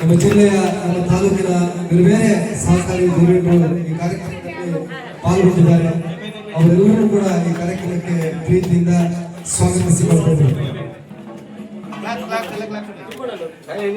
ನಮ್ಮ ಜಿಲ್ಲೆಯ, ನಮ್ಮ ತಾಲೂಕಿನ ಬೇರೆ ಬೇರೆ ಸಹಕಾರಿ ಧುರೀಣರು ಈ ಕಾರ್ಯಕ್ರಮದಲ್ಲಿ ಪಾಲ್ಗೊಂಡಿದ್ದಾರೆ. ಅವರೆಲ್ಲರೂ ಕೂಡ ಈ ಕಾರ್ಯಕ್ರಮಕ್ಕೆ ಪ್ರೀತಿಯಿಂದ ಸ್ವಾಗತಿಸಿಕೊಳ್ತಾರೆ ಏ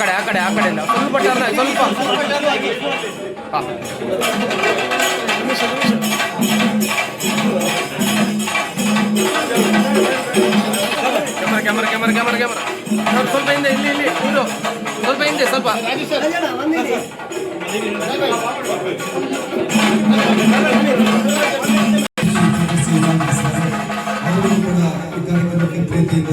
ಕಡೆ, ಆ ಕಡೆ ಆ ಕಡೆ ಸ್ವಲ್ಪ ಟರ್ನ್ ಸ್ವಲ್ಪ. ಹಾ. Camera camera camera camera camera. ಸ್ವಲ್ಪ ಹಿಂದೆ, ಇಲ್ಲಿ ಇಲ್ಲಿ, ಇದು. ಸ್ವಲ್ಪ ಹಿಂದೆ, ಸ್ವಲ್ಪ. ಕೂಡ ಈ ಕಾರ್ಯಕ್ರಮಕ್ಕೆ ಪ್ರೀತಿಯಿಂದ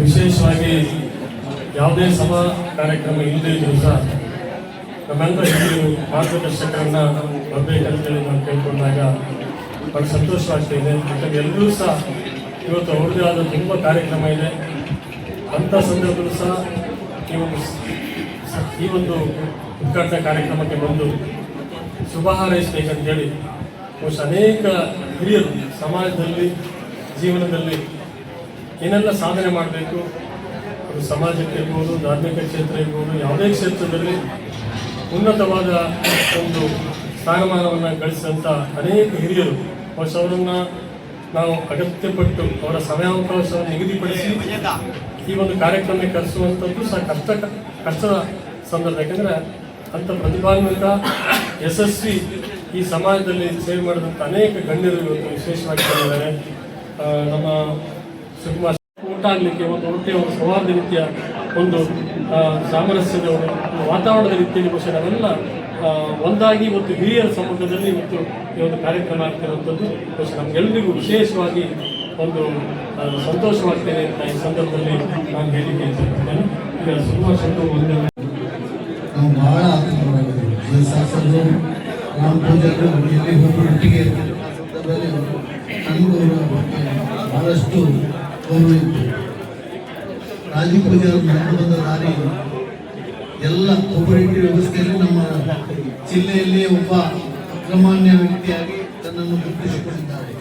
ವಿಶೇಷವಾಗಿ ಯಾವುದೇ ಸಭಾ ಕಾರ್ಯಕ್ರಮ ಇಲ್ಲದೇ ಇದ್ರೂ ಸಹ ನಮ್ಮೆಲ್ಲ ಹಿರಿಯರು ಮಾರ್ಗದರ್ಶಕರನ್ನ ಬರಬೇಕಂತೇಳಿ ನಾನು ಕೇಳ್ಕೊಂಡಾಗ ಬಹಳ ಸಂತೋಷವಾಗ್ತಿದೆ. ಯಾಕಂದ್ರೆ ಎಲ್ಲರೂ ಸಹ ಇವತ್ತು ಅವ್ರದೇ ಆದ ತುಂಬ ಕಾರ್ಯಕ್ರಮ ಇದೆ. ಅಂಥ ಸಂದರ್ಭದಲ್ಲೂ ಸಹ ನೀವು ಈ ಒಂದು ಉದ್ಘಾಟನಾ ಕಾರ್ಯಕ್ರಮಕ್ಕೆ ಬಂದು ಶುಭ ಹಾರೈಸಬೇಕಂತೇಳಿ ಬಹುಶಃ ಅನೇಕ ಹಿರಿಯರು ಸಮಾಜದಲ್ಲಿ ಜೀವನದಲ್ಲಿ ಏನೆಲ್ಲ ಸಾಧನೆ ಮಾಡಬೇಕು? ಅದು ಸಮಾಜಕ್ಕೆ ಇರ್ಬೋದು, ಧಾರ್ಮಿಕ ಕ್ಷೇತ್ರ ಇರ್ಬೋದು, ಯಾವುದೇ ಕ್ಷೇತ್ರದಲ್ಲಿ ಉನ್ನತವಾದ ಒಂದು ಸ್ಥಾನಮಾನವನ್ನು ಗಳಿಸಿದಂಥ ಅನೇಕ ಹಿರಿಯರು ಹೊಸ ಅವರನ್ನು ನಾವು ಅಗತ್ಯಪಟ್ಟು ಅವರ ಸಮಯಾವಕಾಶವನ್ನು ನಿಗದಿಪಡಿಸಿ ಈ ಒಂದು ಕಾರ್ಯಕ್ರಮಕ್ಕೆ ಕರೆಸುವಂಥದ್ದು ಸಹ ಕಷ್ಟ, ಕಷ್ಟದ ಸಂದರ್ಭ. ಯಾಕಂದರೆ ಅಂಥ ಪ್ರತಿಭಾನ್ವಿತ, ಯಶಸ್ವಿ ಈ ಸಮಾಜದಲ್ಲಿ ಸೇವೆ ಮಾಡಿದಂಥ ಅನೇಕ ಗಣ್ಯರು ಇವತ್ತು ವಿಶೇಷವಾಗಿ ಬಂದಿದ್ದಾರೆ. ನಮ್ಮ ಶಿವಕುಮಾರ್ ಊಟ ಆಗಲಿಕ್ಕೆ ಒಂದು ಒಟ್ಟೆ ಒಂದು ಸೌಹಾರ್ದ ರೀತಿಯ ಒಂದು ಸಾಮರಸ್ಯದ ಒಂದು ವಾತಾವರಣದ ರೀತಿಯಲ್ಲಿ ಬಹುಶಃ ನಾವೆಲ್ಲ ಒಂದಾಗಿ ಮತ್ತು ಹಿರಿಯರ ಸಮುದ್ರದಲ್ಲಿ ಇವತ್ತು ಈ ಒಂದು ಕಾರ್ಯಕ್ರಮ ಆಗ್ತಿರುವಂಥದ್ದು. ಬಹುಶಃ ನಮಗೆಲ್ಲರಿಗೂ ವಿಶೇಷವಾಗಿ ಒಂದು ಸಂತೋಷವಾಗ್ತೇನೆ ಅಂತ ಈ ಸಂದರ್ಭದಲ್ಲಿ ನಾನು ಹೇಳಿಕೆ ಈಗ ಸುಮಾರು ಶೆಟ್ಟು ಒಂದು ಬಹಳ ಶಾಸಕರು ರಾಮ ಪೂಜಾರು ಎಲ್ಲಿ ಒಟ್ಟಿಗೆ ಸಂದರ್ಭದಲ್ಲಿ ಅವರ ಬಗ್ಗೆ ಬಹಳಷ್ಟು ಗೌರವ ಇತ್ತು ರಾಜೀವ್ ಪೂಜಾರ ದಾರಿ ಎಲ್ಲ ಕೋಪರೇಟಿವ್ ವ್ಯವಸ್ಥೆಯಲ್ಲಿ ನಮ್ಮ ಜಿಲ್ಲೆಯಲ್ಲಿಯೇ ಒಬ್ಬ ಅಗ್ರಮಾನ್ಯ ವ್ಯಕ್ತಿಯಾಗಿ ತನ್ನನ್ನು ಗುರುತಿಸಿಕೊಂಡಿದ್ದಾರೆ.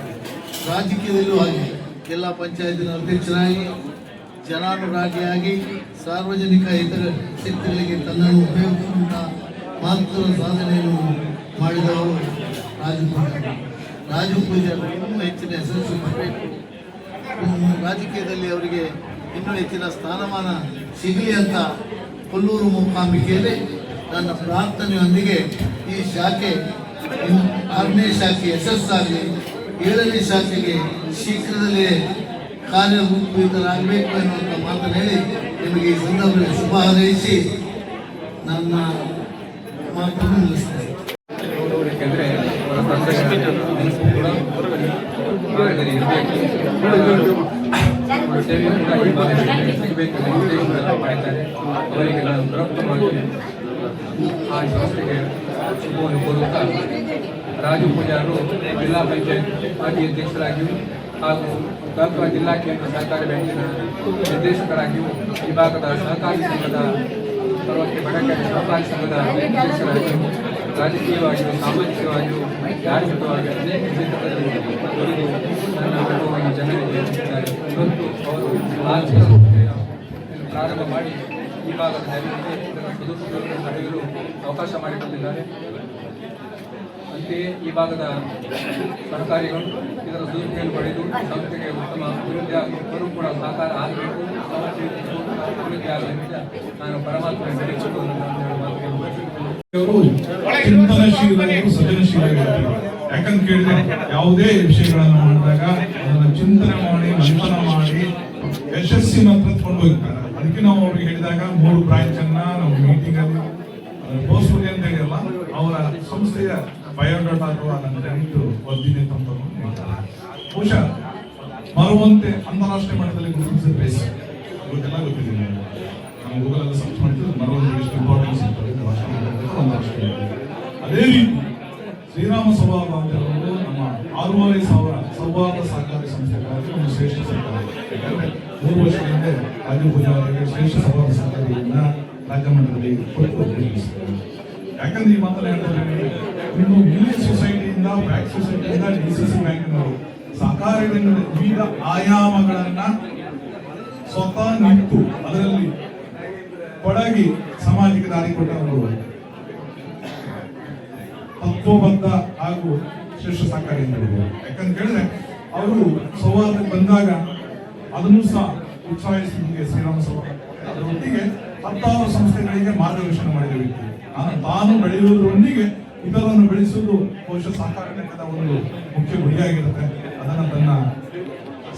ರಾಜಕೀಯದಲ್ಲೂ ಹಾಗೆ. ಜಿಲ್ಲಾ ಪಂಚಾಯತಿನ ಅಧ್ಯಕ್ಷರಾಗಿ, ಜನಾನುರಾಗಿಯಾಗಿ, ಸಾರ್ವಜನಿಕ ಇತರ ಶಕ್ತಿಗಳಿಗೆ ತನ್ನನ್ನು ಉಪಯೋಗಿಸುವಂಥ ಮಹತ್ವದ ಸಾಧನೆಯನ್ನು ಮಾಡಿದವರು ರಾಜು ಪೂಜಾರಿ ಇನ್ನೂ ಹೆಚ್ಚಿನ ಯಶಸ್ಸು ಮಾಡಬೇಕು. ರಾಜಕೀಯದಲ್ಲಿ ಅವರಿಗೆ ಇನ್ನೂ ಹೆಚ್ಚಿನ ಸ್ಥಾನಮಾನ ಸಿಗಲಿ ಅಂತ ಕೊಲ್ಲೂರು ಮೂಕಾಂಬಿಕೆಯಲ್ಲಿ ನನ್ನ ಪ್ರಾರ್ಥನೆಯೊಂದಿಗೆ ಈ ಶಾಖೆ ಆರನೇ ಶಾಖೆ ಯಶಸ್ಸಾಗಲಿ. ಏಳನೇ ಶಾಖೆಗೆ ಶೀಘ್ರದಲ್ಲೇ ಕಾರ್ಯರೂಪಿತರಾಗಬೇಕು ಎನ್ನುವಂಥ ಮಾತನ್ನು ಹೇಳಿ ನಿಮಗೆ ಈ ಸಂದರ್ಭದಲ್ಲಿ ಶುಭ ಹಾರೈಸಿ ನನ್ನ ಮಾತನ್ನು ನಿಲ್ಲಿಸ್ತೇನೆ ಯಾಕೆಂದ್ರೆ ಅವರ ತಂದೆ ನೆನಪು ಕೂಡ ಭಾಗದಲ್ಲಿ ಇರಬೇಕು ಅವರ ಸೇವೆ ಕೂಡ ಈ ಭಾಗದಲ್ಲಿ ಸಿಗಬೇಕು ಅನ್ನೋ ಉದ್ದೇಶವನ್ನು ಮಾಡಿದ್ದಾರೆ ಅವರಿಗೆ ನಾನು ಬೃಹತ್ತವಾಗಿ ಆ ಸಂಸ್ಥೆಗೆ ಶುಭವನ್ನು ಕೋರುತ್ತಾ ರಾಜು ಪೂಜಾರು ಜಿಲ್ಲಾ ಪಂಚಾಯತ್ ಮಾಜಿ ಅಧ್ಯಕ್ಷರಾಗಿಯೂ ಹಾಗೂ ತಾಲೂಕು ಜಿಲ್ಲಾ ಕೇಂದ್ರ ಸಹಕಾರಿ ಬ್ಯಾಂಕಿನ ನಿರ್ದೇಶಕರಾಗಿಯೂ ಈ ಭಾಗದ ಸಹಕಾರಿ ಸಂಘದ ಪರವಾಗಿ ಬಡಕೆರೆ ಸಹಕಾರಿ ಸಂಘದ ಅಧ್ಯಕ್ಷರಾಗಿಯೂ ರಾಜಕೀಯವಾಗಿಯೂ ಸಾಮಾಜಿಕವಾಗಿಯೂ ಧಾರ್ಮಿಕವಾಗಿ ಅನೇಕ ಕ್ಷೇತ್ರದಲ್ಲಿ ದುಡಿದು ನನ್ನ ಅನುಭವವನ್ನು ಜನರಿಗೆ ಇವತ್ತು ಅವರು ಆರ್ಥಿಕ ಪ್ರಾರಂಭ ಮಾಡಿ ಈ ಭಾಗದ ಜನರಿಗೆ ಅವಕಾಶ ಮಾಡಿಕೊಟ್ಟಿದ್ದಾರೆ. ಅಂತೆಯೇ ಈ ಭಾಗದ ಸರ್ಕಾರಿಗಳು ಇದರ ಸದುಪಯೋಗ ಪಡೆದು ಸಂಸ್ಥೆಗೆ ಉತ್ತಮ ಅಭಿವೃದ್ಧಿ ಆಗಬೇಕು ಕೂಡ ಸಹಕಾರ ಆಗಬೇಕು. ಅಭಿವೃದ್ಧಿ ಆಗಲಿಂದ ನಾನು ಪರಮಾತ್ಮ ಯಾಕಂತ ಕೇಳಿದ್ರೆ ಯಾವುದೇ ವಿಷಯಗಳನ್ನು ಮಾಡಿದಾಗ ಅದನ್ನ ಚಿಂತನೆ ಮಾಡಿ ಮಂಥನ ಮಾಡಿ, ಯಶಸ್ಸಿನ ಹತ್ರ ಕೊಂಡು ಹೋಗ್ತಾರೆ. ಅದಕ್ಕೆ ನಾವು ಅವ್ರಿಗೆ ಹೇಳಿದಾಗ ಮೂರು ಬ್ರಾಂಚ್ ಅನ್ನ ಅವರ ಸಂಸ್ಥೆಯ ಬಯೋಡಾಟಾ ಅಥವಾ ನನ್ನ ದಯವಿಟ್ಟು ಓದಿದೆ ಅಂತ. ಬಹುಶಃ ಮರುವಂತೆ ಅಂತಾರಾಷ್ಟ್ರೀಯ ಮಟ್ಟದಲ್ಲಿ ಗುರುತಿಸಿದ ಪ್ಲೇಸ್ ಇವತ್ತೆಲ್ಲ ಗೊತ್ತಿದೆ ಗೂಗಲ್ ಅಲ್ಲಿ ಸರ್ಚ್ ಮಾಡ್ತೀವಿ ಮರುವಂತೆ ಎಷ್ಟು ಇಂಪಾರ್ಟೆನ್ಸ್ ಅಂತಾರಾಷ್ಟ್ರೀಯ ಅದೇ ರೀತಿ ಶ್ರೀರಾಮ ಸೌಹಾರ್ದ ಅಂತ ನಮ್ಮ ಆರೂವರೆ ಸಾವಿರ ಸೌಹಾರ್ದ ಸಹಕಾರಿ ಸಂಸ್ಥೆಗಳಲ್ಲಿ ಒಂದು ಶ್ರೇಷ್ಠ ಸರ್ಕಾರ ಯಾಕಂದ್ರೆ ಮೂರು ವರ್ಷದ ಹಿಂದೆ ಪೂಜಾರಿಗೆ ಶ್ರೇಷ್ಠ ಸೌಹಾರ್ದ ಸಹಕಾರಿಯನ್ನ ರಾಜ್ಯ ಮಟ್ಟದಲ್ಲಿ ಕೊಟ್ಟು. ಯಾಕಂದ್ರೆ ಈ ಮಾತನ್ನ ಹೇಳ್ತಾರೆ ಇನ್ನು ಮಿಲಿ ಸೊಸೈಟಿಯಿಂದ ಬ್ಯಾಂಕ್ ಸೊಸೈಟಿಯಿಂದ ಡಿ ಸಿ ಸಿ ಬ್ಯಾಂಕ್ನವರು ಸಹಕಾರಿ ರಂಗದ ವಿವಿಧ ಆಯಾಮಗಳನ್ನ ಸ್ವತಃ ನಿಂತು ಅದರಲ್ಲಿ ಕೊಡಗಿ ಸಮಾಜಕ್ಕೆ ದಾರಿ ಕೊಟ್ಟವರು ತತ್ವಬದ್ಧ ಹಾಗೂ ಶ್ರೇಷ್ಠ ಸಹಕಾರಿ ಯಾಕಂತ ಹೇಳಿದ್ರೆ ಅವರು ಸೌಹಾರ್ದ ಬಂದಾಗ ಅದನ್ನು ಸಹ ಉತ್ಸಾಹಿಸಿ ಶ್ರೀರಾಮ ಸೌಹಾರ್ದ ಅದರೊಟ್ಟಿಗೆ ಹತ್ತಾರು ಸಂಸ್ಥೆಗಳಿಗೆ ಮಾರ್ಗದರ್ಶನ ಮಾಡಿದ ವ್ಯಕ್ತಿ. ತಾನು ಬೆಳೆಯುವುದರೊಂದಿಗೆ ಇತರನ್ನು ಬೆಳೆಸುವುದು ಬಹುಶಃ ರಂಗದ ಒಂದು ಮುಖ್ಯ ಗುರಿಯಾಗಿರುತ್ತೆ. ಅದನ್ನು ತನ್ನ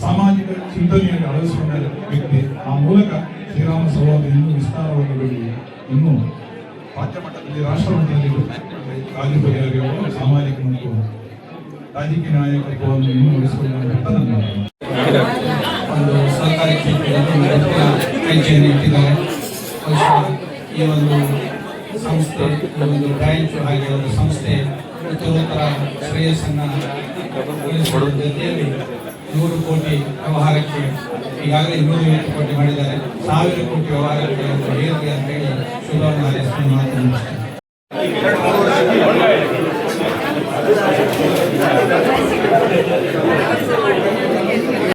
ಸಾಮಾಜಿಕ ಚಿಂತನೆಯಲ್ಲಿ ಅಳವಡಿಸಿಕೊಂಡ ವ್ಯಕ್ತಿ. ಆ ಮೂಲಕ ಶ್ರೀರಾಮ ಸೌಹಾರ್ದ ಇನ್ನೂ ವಿಸ್ತಾರವಾಗಿ ಇನ್ನೂ ರಾಜ್ಯ ಮಟ್ಟದಲ್ಲಿ ರಾಷ್ಟ್ರ ಮಟ್ಟದಲ್ಲಿ ರಾಜಕೀಯ ಸಾಮಾಜಿಕ ಮತ್ತು ರಾಜಕೀಯ ನಾಯಕತ್ವವನ್ನು ಇನ್ನೂ ಉಳಿಸಿಕೊಳ್ಳುವಂತ ನನ್ನ ಒಂದು ಸರ್ಕಾರಿ ಕ್ಷೇತ್ರದಲ್ಲಿ ಇಟ್ಟಿದ್ದಾರೆ. ಈ ಒಂದು ಸಂಸ್ಥೆ ಒಂದು ಬ್ರಾಂಚ್ ಹಾಗೆ ಒಂದು ಸಂಸ್ಥೆ ಪ್ರತಿಯೊಬ್ಬರ ಶ್ರೇಯಸ್ಸನ್ನು ನೂರು ಕೋಟಿ ವ್ಯವಹಾರಕ್ಕೆ ಈಗಾಗಲೇ ಇನ್ನೂರು ಐವತ್ತು ಕೋಟಿ ಮಾಡಿದ್ದಾರೆ ಸಾವಿರ ಕೋಟಿ ವ್ಯವಹಾರಕ್ಕೆ ಹೇಳಿದೆ ಅಂತ ಹೇಳಿ ಸುಲಭ ಮಾತನಾಡುತ್ತೇನೆ Thank.